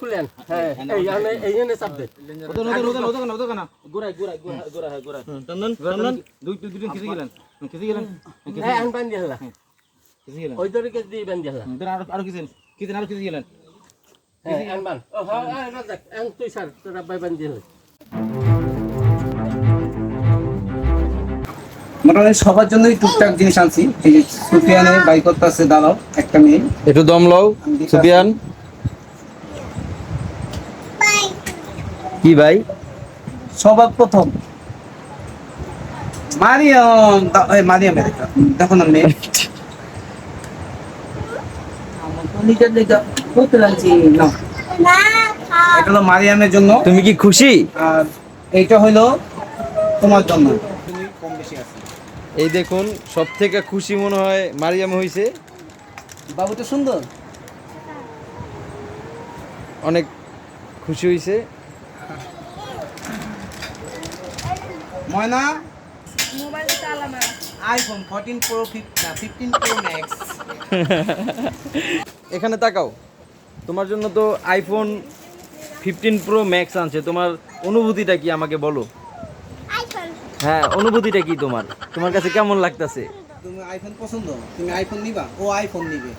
খুলেন। হ্যাঁ এই জন্য এই চাপ না। হ্যাঁ দুই দুই গেলেন গেলেন হ্যাঁ আন বান দিলা খিসে গেলেন ওই দরে কে দিয়ে বান দিলা দেন আরও আরও খিসেন খিসেন আরও খিসে গেলেন আন বান ও রাজাক আন তুই স্যার তোরা বাই বান দিলা মোটামুটি সবার জন্যই টুকটাক জিনিস আনছি। এই যে সুফিয়ানে বাইক করতে আছে দাঁড়াও একটা মেয়ে। একটু দম লও সুফিয়ান। কি ভাই? সবার প্রথম। মারিয়াম এই মারিয়াম দেখো না মেয়ে। মারিয়ামের জন্য। তুমি কি খুশি? আর এইটা হলো তোমার জন্য। এই দেখুন সব থেকে খুশি মনে হয় মারিয়াম হইছে। বাবু তো সুন্দর। অনেক খুশি হইছে। Moyna? IPhone fourteen pro fifteen pro max এখানে তাকাও। তোমার জন্য তো আইফোন ফিফটিন প্রো ম্যাক্স আনছে। তোমার অনুভূতিটা কি আমাকে বলো? হ্যাঁ অনুভূতিটা কি তোমার? তোমার কাছে কেমন লাগতেছে? তুমি আইফোন পছন্দ? তুমি আইফোন নিবা? ও আইফোন নিবে।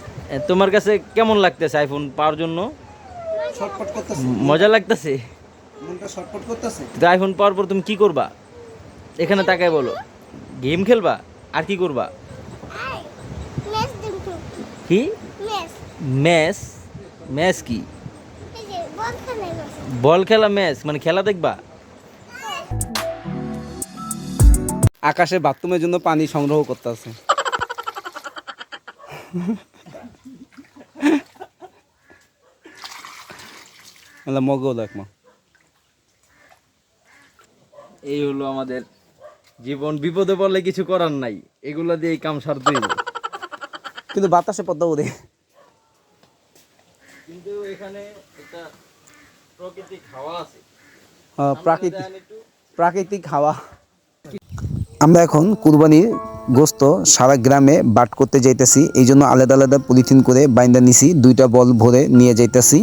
তোমার কাছে কেমন লাগতেছে আইফোন পাওয়ার জন্য? করতেছে। মজা লাগতেছে? মনটা শর্টপট করতেছে। আইফোন পাওয়ার পর তুমি কি করবা? এখানে তাকায় বলো। গেম খেলবা? আর কি করবা? কি? ম্যাচ। ম্যাচ কি? বল খেলে ম্যাচ মানে খেলা দেখবা? আকাশে বাথরুমের জন্য পানি সংগ্রহ করতে আছে দেখ এই হলো আমাদের জীবন বিপদে পড়লে কিছু করার নাই। এগুলা দিয়ে কাম সারতে হইব কিন্তু বাতাসে পদ্মা উদে কিন্তু এখানে একটা প্রাকৃতিক হাওয়া আছে। প্রাকৃতিক প্রাকৃতিক হাওয়া। আমরা এখন কুরবানির গোস্ত সারা গ্রামে বাট করতে যাইতেছি। এই জন্য আলাদা আলাদা পলিথিন করে বাইন্দা নিছি, দুইটা বল ভরে নিয়ে যাইতেছি।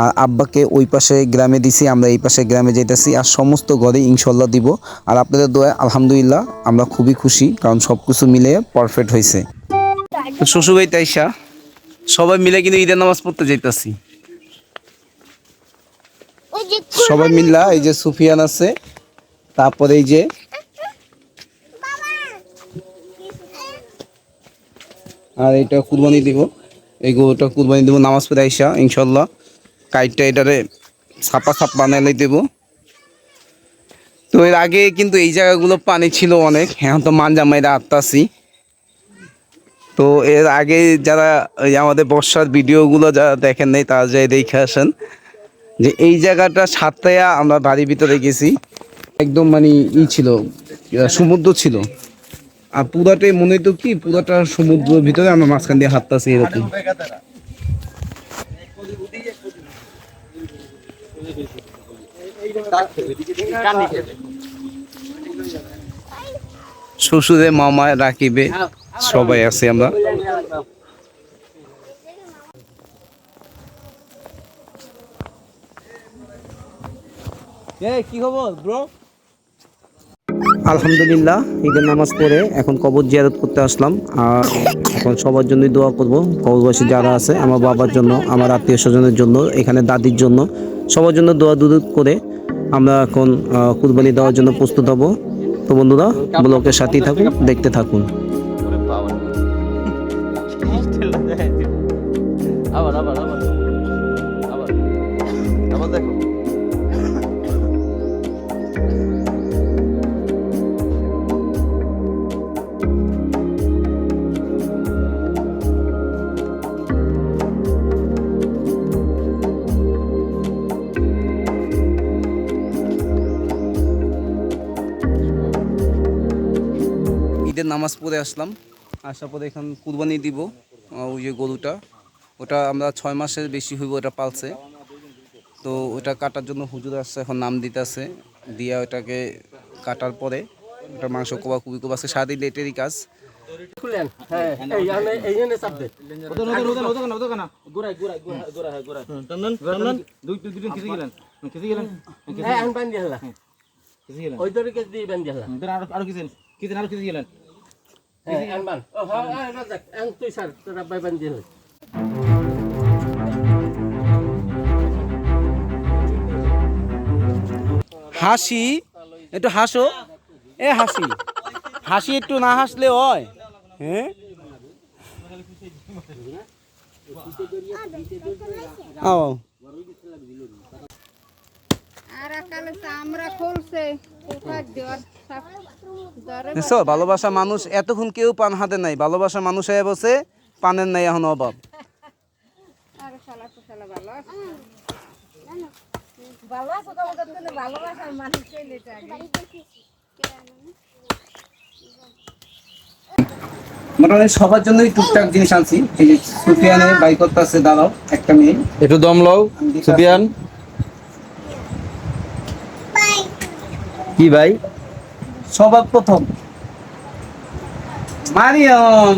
আর আব্বাকে ওই পাশে গ্রামে দিছি, আমরা এই পাশে গ্রামে যাইতেছি আর সমস্ত ঘরে ইনশাল্লাহ দিব। আর আপনাদের দোয়া আলহামদুলিল্লাহ আমরা খুবই খুশি, কারণ সব কিছু মিলে পারফেক্ট হয়েছে শ্বশুরবাড়ি তাইসা সবাই মিলে কিন্তু ঈদের নামাজ পড়তে যাইতেছি। সবাই মিল্লা এই যে সুফিয়ান আছে, তারপরে এই যে আর এটা কুরবানি দিব। এই গরুটা কুরবানি দিব নামাজ পড়ে আইসা ইনশাল্লাহ কাইটটা এটারে ছাপা ছাপ বানাইলে দেব। তো এর আগে কিন্তু এই জায়গাগুলো পানি ছিল অনেক, এখন তো মান জামাইরা আত্মাসি তো এর আগে যারা আমাদের বর্ষার ভিডিওগুলো যারা দেখেন নাই, তারা যাই দেখে আসেন যে এই জায়গাটা সাতটায়া আমরা বাড়ির ভিতরে গেছি। একদম মানে ই ছিল সমুদ্র ছিল। আর পুরাটাই মনে হইতো কি? পুরাটা সমুদ্রের ভিতরে আমরা মাঝখান দিয়ে হাঁটতেছি এরকম। শ্বশুরে, মামা রাখিবে সবাই আছে আমরা। কি খবর ব্রো আলহামদুলিল্লাহ, ঈদের নামাজ পড়ে এখন কবর জিয়ারত করতে আসলাম। আর এখন সবার জন্যই দোয়া করব, কবরবাসী যারা আছে, আমার বাবার জন্য, আমার আত্মীয় স্বজনের জন্য, এখানে দাদির জন্য। সবার জন্য দোয়া দুদ করে আমরা এখন কুরবানি দেওয়ার জন্য প্রস্তুত হব। তো বন্ধুরা ব্লকের সাথেই থাকুন, দেখতে থাকুন। ঈদের নামাজ পড়ে আসলাম। আসার পরে এখন কুরবানি দিব ওই যে গরুটা। ওটা আমরা ছয় মাসের বেশি হইব ওটা পালছে। তো ওটা কাটার জন্য হুজুর আসছে এখন নাম দিতেছে। দিয়া ওটাকে কাটার পরে ওটা মাংস কোবা কুবি কোবা আছে সারাদিন লেটেরই কাজ। হ্যাঁ হ্যাঁ আর আর কিছু কিছু আর কিছু গেলেন? হ্যাঁ ও হ্যাঁ হ্যাঁ আন তুই স্যার তোরা হাসি? একটু হাসো। এ হাসি। হাসি একটু না হাসলে হয়। হ্যাঁ? আমরা খুলছে। দেখছ ভালোবাসা মানুষ এতক্ষণ কেউ পান হাতে নাই। ভালোবাসা মানুষ হয়ে বসে পানের নাই এখন অভাব। মোটামুটি সবার জন্যই টুকটাক জিনিস আনছি। এই যে বাই করতে আছে দাঁড়াও একটা মেয়ে। একটু দম লও। সুফিয়ান কি ভাই? সবার প্রথম। মারিয়াম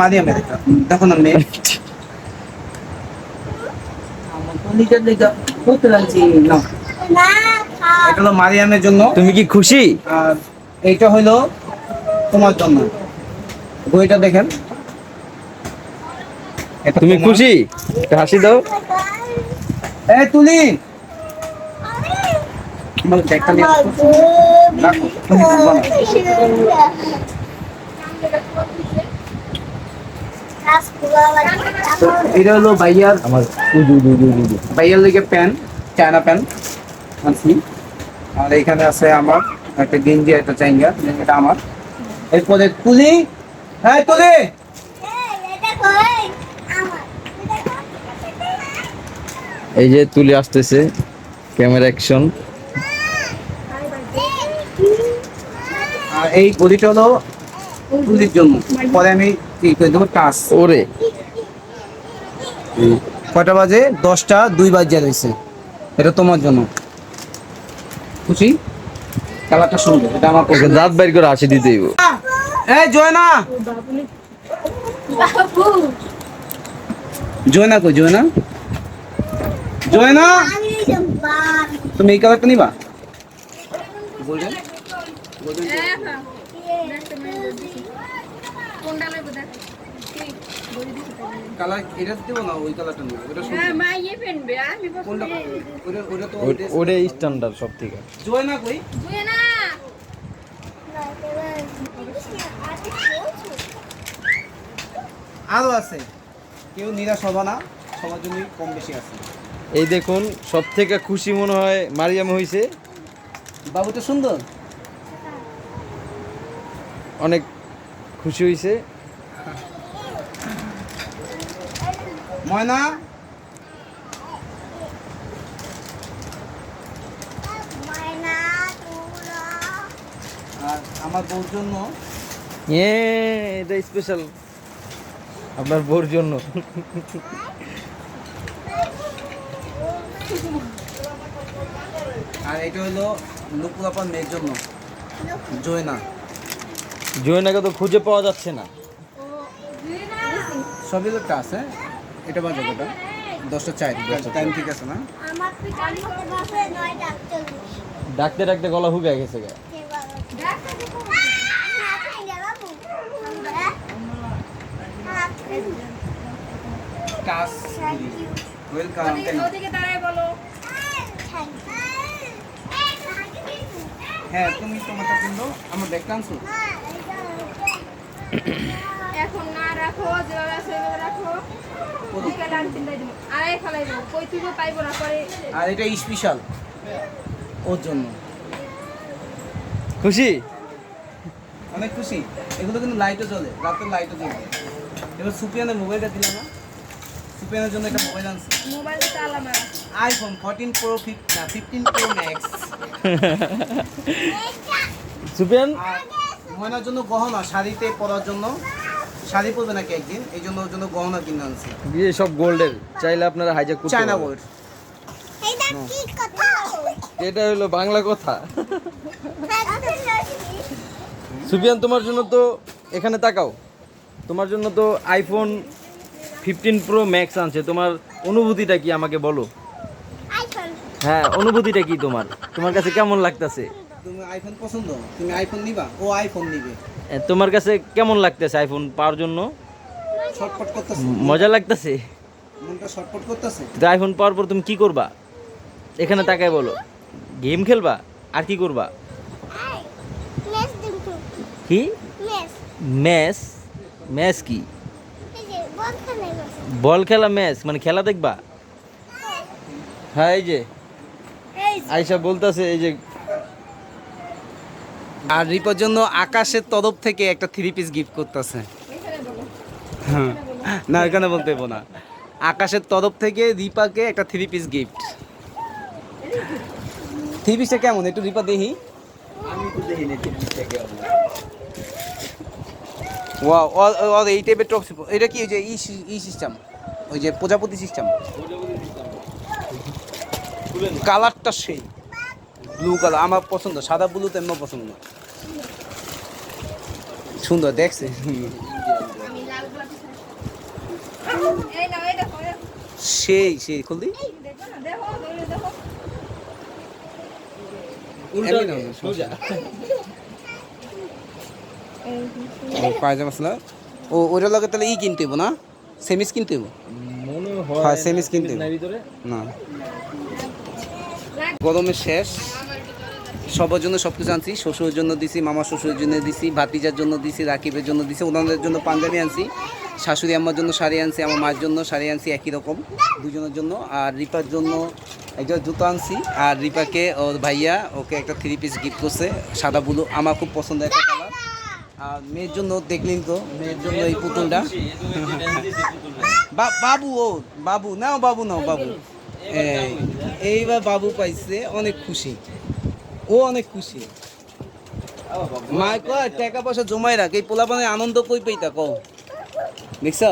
মারিয়াম দেখো না মেয়ে। মারিয়ামের জন্য। তুমি কি খুশি? আর এইটা হইল তোমার জন্য। বইটা দেখেন। তুমি খুশি? হাসি দাও। এই তুলি। আমার ব্যাগটা নিয়ে তুমি তুলবা না। এটা হলো ভাইয়ার আমার ভাইয়ার লিগে প্যান্ট চায়না প্যান্ট আনছি আর এখানে আছে আমার একটা গেঞ্জি একটা চাইঙ্গা এটা আমার। এরপরে তুলি। হ্যাঁ তুলি। এই যে তুলে আসতেছে ক্যামেরা অ্যাকশন। এই গদিটা হলো তুলির জন্য। পরে আমি কি করে দেবো? টাস। ওরে। কয়টা বাজে? দশটা দুই বাজে রয়েছে এটা তোমার জন্য। খুশি? খেলাটা সুন্দর এটা আমার ওকে দাঁত বাইর করে দিতেই এই জয়না! জয়না কই জয়না? জয়না! তুমি এই কালারটা নিবা। গোল্ডেন ওটা ওটা তো ওরে স্ট্যান্ডার্ড সব থেকে জয়না কই? বুঝে না আরও আছে। কেউ নিরাশ হবে না সবার জন্যই কম বেশি আছে। এই দেখুন সব থেকে খুশি মনে হয় মারিয়াম হইছে। বাবুটা সুন্দর? অনেক খুশি হইছে। ময়না? আর আমার বউর জন্য? এটা স্পেশাল আপনার বোর জন্য। আর এটা হলো নুপুরাপার মেয়ের জন্য। জয়না। জয়নাকে তো খুঁজে পাওয়া যাচ্ছে না। সবই লোকটা আছে এটা বাজে কটা দশটা চাই টাইম ঠিক আছে না? ডাকতে ডাকতে গলা হুগে গেছে গা। ওয়েলকাম হ্যাঁ তুমি তোমারটা কিনলো আমার ব্যাগটা আনছো এখন না রাখো যেভাবে আছে ওইভাবে রাখো। বিকালে আমি চিন্তাই দিব। আড়াই ফেলাই দেবো। কই তুইও পাইবো না পরে। আর এটা স্পেশাল ওর জন্য। খুশি? অনেক খুশি। এগুলো কিন্তু লাইটও জ্বলে। রাতের লাইটও জ্বলে। এবার সুপিয়ানের মোবাইলটা দিলাম না? সুপিয়ানের জন্য একটা মোবাইল আনছি। মোবাইল চালা iPhone fourteen pro fifteen pro max Supian? ময়নার জন্য গহনা শাড়িতে পরার জন্য শাড়ি পরবে নাকি একদিন? এই জন্য ওর জন্য গহনা কিনে আনছি। বিয়ে সব গোল্ডের। চাইলে আপনারা হাইজ্যাক করতে চায়না। গোল্ড এটা কি কথা? এটা হলো বাংলা কথা। সুপিয়ান তোমার জন্য তো এখানে তাকাও। তোমার জন্য তো আইফোন ফিফটিন প্রো ম্যাক্স আনছে। তোমার অনুভূতিটা কি আমাকে বলো? হ্যাঁ অনুভূতিটা কি তোমার? তোমার কাছে কেমন লাগতেছে? তুমি আইফোন পছন্দ? তুমি আইফোন নিবা? ও আইফোন নিবে। তোমার কাছে কেমন লাগতেছে আইফোন পাওয়ার জন্য? করতেছে। মজা লাগতেছে? মনটা শর্টপট করতেছে। তো আইফোন পাওয়ার পর তুমি কি করবা? এখানে তাকায় বলো। গেম খেলবা? আর কি করবা? কি? ম্যাচ ম্যাচ কি? বল খেলে গেছে বল খেলা ম্যাচ মানে খেলা দেখবা? হ্যাঁ। এই যে। আইসা বলতেছে এই যে আর রিপোর জন্য আকাশের তরফ থেকে একটা থ্রি পিস গিফট করতেছে। না এখানে বলতে না। আকাশের তরফ থেকে রিপাকে একটা থ্রি পিস গিফট থ্রি পিসটা কেমন? একটু রিপা দেখি। ওয়াও ও এই টাইপের টক এটা কি ওই যে ই ই সিস্টেম ওই যে প্রজাপতি সিস্টেম কালারটা সেই। ব্লু কালার আমার পছন্দ সাদা ব্লু তো এমন পছন্দ সুন্দর দেখছে। সেই সেই খুলদি। ও পায়জামা ছিল ও ওইটার লগে তাহলে ই কিনতে না? সেমিস কিনতে হ্যাঁ, সেমিস কিনতে না। গরমের শেষ। সবার জন্য সব কিছু আনছি, শ্বশুরের জন্য দিছি মামা শ্বশুরের জন্য দিছি, ভাতিজার জন্য দিছি, রাকিবের জন্য দিছি, ওনাদের জন্য পাঞ্জাবি আনছি, শাশুড়ি আম্মার জন্য শাড়ি আনছি, আমার মার জন্য শাড়ি আনছি, একই রকম, দুজনের জন্য। আর রিপার জন্য একটা জুতো আনছি, আর রিপাকে ওর ভাইয়া ওকে একটা থ্রি পিস গিফট করছে, সাদা বুলু আমার খুব পছন্দের একটা কালার আর মেয়ের জন্য দেখলেন তো, মেয়ের জন্য এই পুতুলটা। বাবু ও, বাবু, নাও বাবু নাও বাবু। এই, এইবার বাবু পাইছে, অনেক খুশি। ও অনেক খুশি। মায় কয় টাকা পয়সা জমাই রাখ, এই পোলাপানের আনন্দ কই পেইতা কও। দেখছ?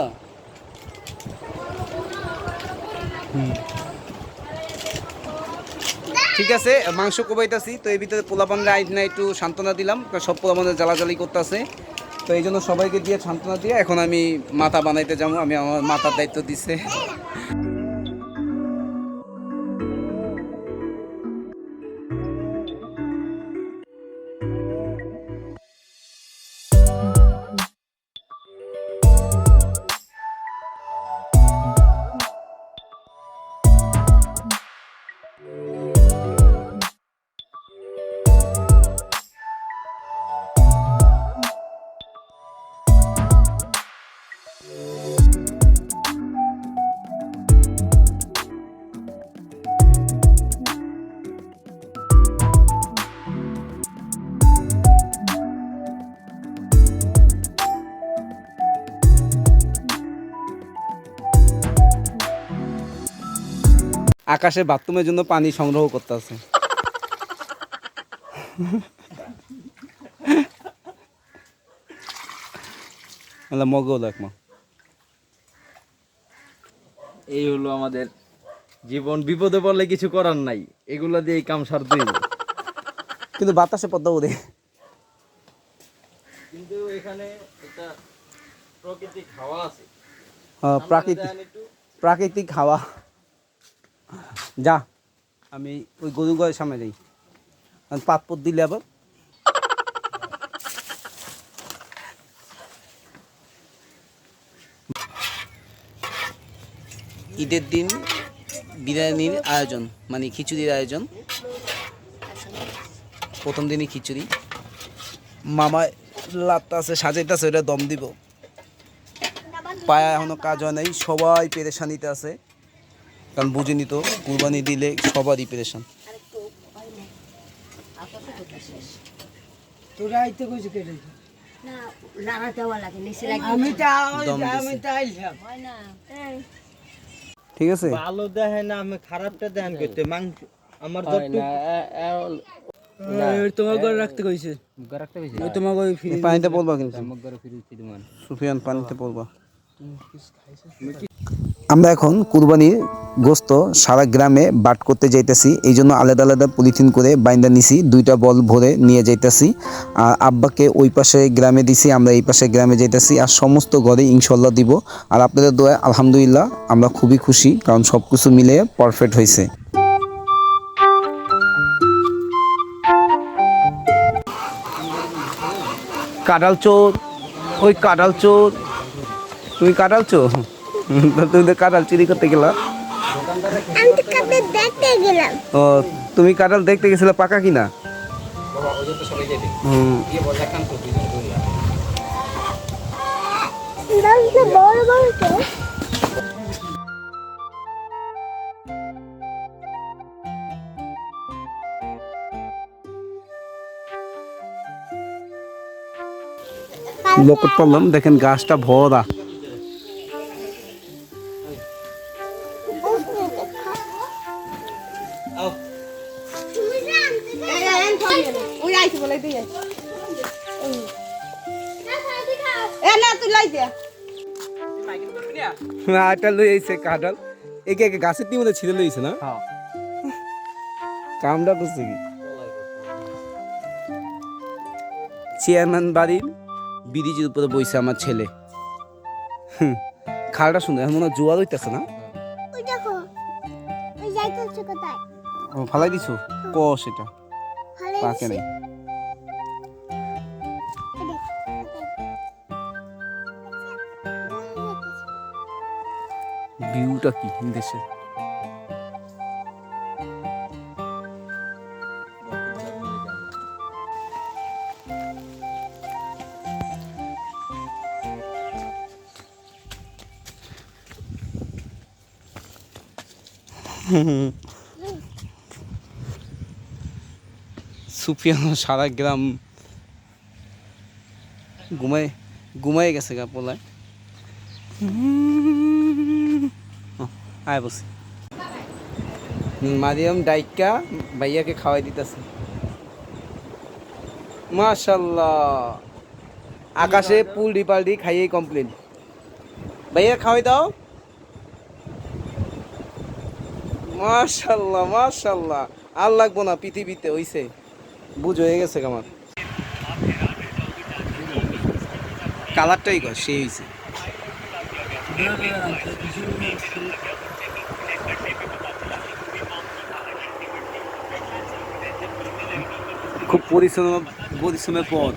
ঠিক আছে, মাংস কোবাইতাছি, তো এই ভিতরে পোলাপানরা আইট না, একটু সান্ত্বনা দিলাম সব পোলাপানের জ্বালাজালি করতেছে। তো এই জন্য সবাইকে দিয়ে সান্ত্বনা দিয়ে, এখন আমি মাথা বানাইতে যাব, আমি আমার মাথার দায়িত্ব দিছে। আকাশে বাথরুমের জন্য পানি সংগ্রহ করতে আছে মগও দেখমা এই হলো আমাদের জীবন বিপদে পড়লে কিছু করার নাই। এগুলা দিয়ে এই কাম সারতে হইব। কিন্তু বাতাসে পদ্মা ওদে কিন্তু এখানে একটা প্রাকৃতিক হাওয়া আছে। প্রাকৃতিক প্রাকৃতিক হাওয়া। যা, আমি ওই গরু গয়ের সামনে যাই। পাতপত দিলে আবার। ঈদের দিন বিরিয়ানির আয়োজন মানে খিচুড়ির আয়োজন। প্রথম দিনই খিচুড়ি। মামা লাত্তা আছে সাজাইতেছে ওটা দম দিব। পায়া এখনও কাজ হয় নাই, সবাই পেরেশানিতে আছে। কারণ বুঝিনি তো কুরবানি দিলে সবারই পেরেশান না রানা দেওয়া লাগে নিচে লাগে। দম দিছে। ঠিক আছে? ভালো দেখে না আমি খারাপটা দেন করতে। মাংস আমার হয় না, এ- এ- তোমার ঘরে রাখতে কইছে? তোমার ঘরে পানিতে পড়বা কিন্তু। সুফিয়ান পানিতে পড়বা আমরা এখন কুরবানির গোস্ত সারা গ্রামে বাট করতে যাইতেছি। এই জন্য আলাদা আলাদা পলিথিন করে বাইন্দা নিছি, দুইটা বল ভরে নিয়ে যাইতেছি। আর আব্বাকে ওই পাশে গ্রামে দিছি, আমরা এই পাশে গ্রামে যাইতেছি আর সমস্ত ঘরে ইনশাল্লাহ দিব। আর আপনাদের দোয়া আলহামদুলিল্লাহ আমরা খুবই খুশি, কারণ সব কিছু মিলে পারফেক্ট হয়েছে কাঁঠাল চোর, ওই কাঁঠাল চোর, তুমি কাঁঠাল চোর? তুমি তো কাঁঠাল চুরি করতে গেলা? ও তুমি কাঁঠাল দেখতে গেছিলে পাকা কিনা? বড় পড়লাম দেখেন গাছটা ভরা। আইছে বলে তুই আইছে এ না তুই লাই দে না এটা লই আইছে কাঁঠাল। একে একে গাছের টিম মধ্যে ছিঁড়ে লইছে না? কামটা করছে কি? চেয়ারম্যান বাড়ির ব্রিজের উপরে বইছে আমার ছেলে। হুম, খালটা শুনে এখন মনে হয় জোয়ার হইতেছে না? ফালাই দিছো? ক সেটা ভালো পাকে নাই। ভিউটা কি দেশে? সুফিয়ানো সারা গ্রাম ঘুমাই ঘুমাই গেছে গা পোলায়। আয় বসে। মারিয়াম ডাইকা ভাইয়াকে খাওয়াই দিতেছে। মাশাল্লাহ। আকাশে পুল ডিপাল্টি খাইয়েই কমপ্লিট ভাইয়া খাওয়াই দাও। মাশাল্লাহ মাশাল্লাহ। আর লাগবো না, পৃথিবীতে হইছে। বুঝ হয়ে গেছে আমার। কালারটাই কর সেই হইছে। খুব পরিশ্রম পরিশ্রমের পথ।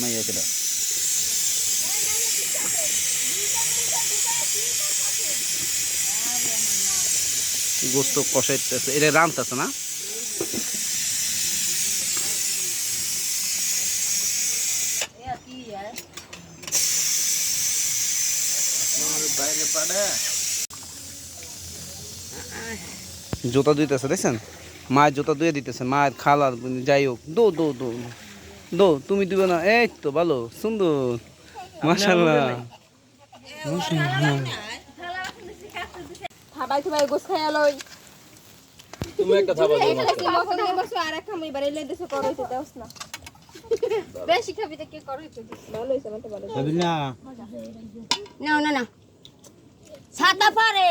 মাইয়া কেটা গোস্ত কষাইতেছে। এটা রামতেছে না? জুতা ধুইতেছে দেখছেন? মায়ের জুতা ধুয়ে দিতেছে মায়ের খালার যাই হোক। দো দো দো দো তুমি দিবে না। এই তো ভালো সুন্দর। মাশাল্লাহ দিয়ে বেশি খাবি করো ভালো না না না ছাতা পারে।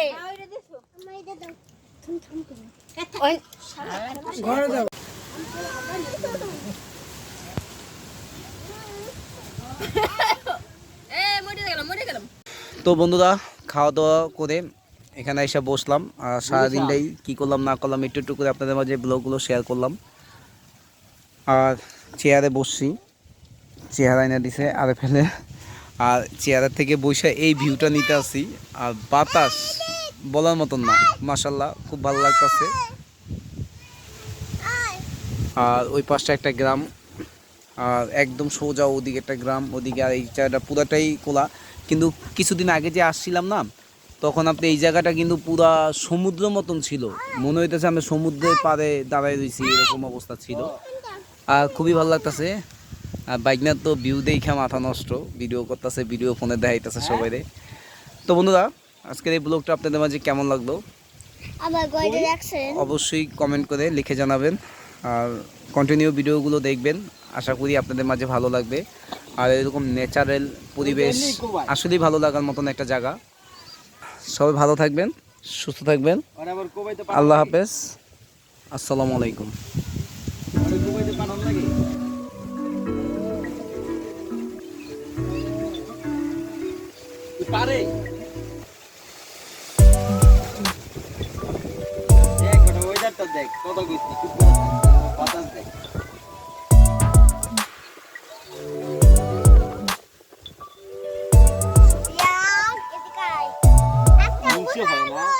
তো বন্ধুরা খাওয়া দাওয়া করে এখানে এসে বসলাম। আর সারাদিনটাই কি করলাম না করলাম একটু একটু করে আপনাদের মাঝে ব্লগগুলো শেয়ার করলাম। আর চেয়ারে বসছি। চেহারা এনে দিছে আরে ফেলে। আর চেয়ারের থেকে বসে এই ভিউটা নিতে আসি আর বাতাস। বলার মতন না। মাসাল্লাহ খুব ভালো লাগতেছে। আর ওই পাশটা একটা গ্রাম, আর একদম সোজা ওদিকে একটা গ্রাম, ওদিকে আর এই জায়গাটা পুরাটাই খোলা কিন্তু কিছুদিন আগে যে আসছিলাম না, তখন আপনি এই জায়গাটা কিন্তু পুরা সমুদ্র মতন ছিল। মনে হইতেছে আমি সমুদ্রের পাড়ে দাঁড়াই রয়েছি এরকম অবস্থা ছিল। আর খুবই ভালো লাগতেছে। আর বাইকনার তো ভিউ দেখা মাথা নষ্ট, ভিডিও করতেছে, ভিডিও ফোনে দেখাইতেছে সবাই তো বন্ধুরা আজকের এই ব্লগটা আপনাদের মাঝে কেমন লাগল? আমার অবশ্যই কমেন্ট করে লিখে জানাবেন। আর কন্টিনিউ ভিডিওগুলো দেখবেন। আশা করি আপনাদের মাঝে ভালো লাগবে। আর এরকম ন্যাচারাল পরিবেশ আসলেই ভালো লাগার মতন একটা জায়গা। সবাই ভালো থাকবেন সুস্থ থাকবেন। আল্লাহ হাফেজ। আসসালামু আলাইকুম। পারে। দেখ কত বৃষ্টি বাতাস দেখ হয় না